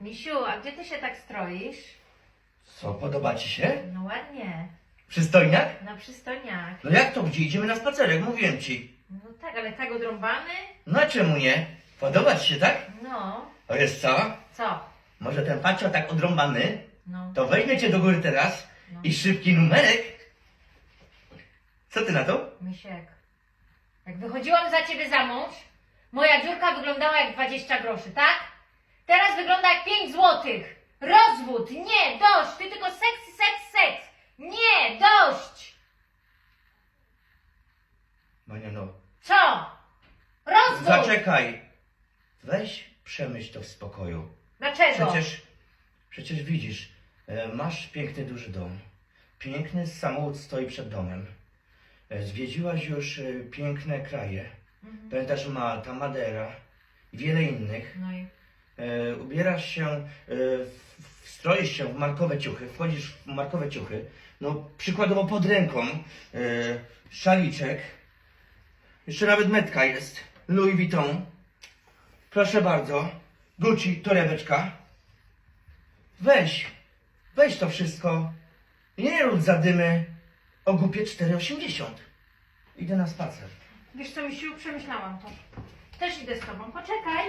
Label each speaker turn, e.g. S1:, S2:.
S1: Misiu, a gdzie ty się tak stroisz?
S2: Co, podoba ci się?
S1: No ładnie.
S2: Przystojniak?
S1: No przystojniak.
S2: No jak to gdzie? Idziemy na spacerek, mówiłem ci.
S1: No tak, ale tak odrąbany?
S2: No a czemu nie? Podoba ci się, tak?
S1: No.
S2: To jest co?
S1: Co?
S2: Może ten pacio tak odrąbany?
S1: No.
S2: To weźmie cię do góry teraz
S1: no.
S2: i szybki numerek. Co ty na to?
S1: Misiek. Jak wychodziłam za ciebie za mąż, moja dziurka wyglądała jak 20 groszy, tak? Teraz wygląda jak 5 złotych. Rozwód! Nie, dość! Ty tylko seks, seks, seks! Nie, dość!
S2: Mania no.
S1: Co? Rozwód!
S2: Zaczekaj. Weź przemyśl to w spokoju.
S1: Dlaczego?
S2: Przecież, przecież widzisz, e, masz piękny duży dom. Piękny samochód stoi przed domem. E, Zwiedziłaś już e, piękne kraje.
S1: Mhm.
S2: Pamiętasz Malta, Madera i wiele innych.
S1: No i
S2: ubierasz się, e, wstroisz się w markowe ciuchy, wchodzisz w markowe ciuchy. No, przykładowo pod ręką e, szaliczek. Jeszcze nawet metka jest. Louis Vuitton. Proszę bardzo. Gucci, torebeczka. Weź, weź to wszystko. Nie rób zadymy o głupie 4,80. Idę na spacer.
S1: wiesz co, Misiu, przemyślałam to. Też idę z tobą. Poczekaj.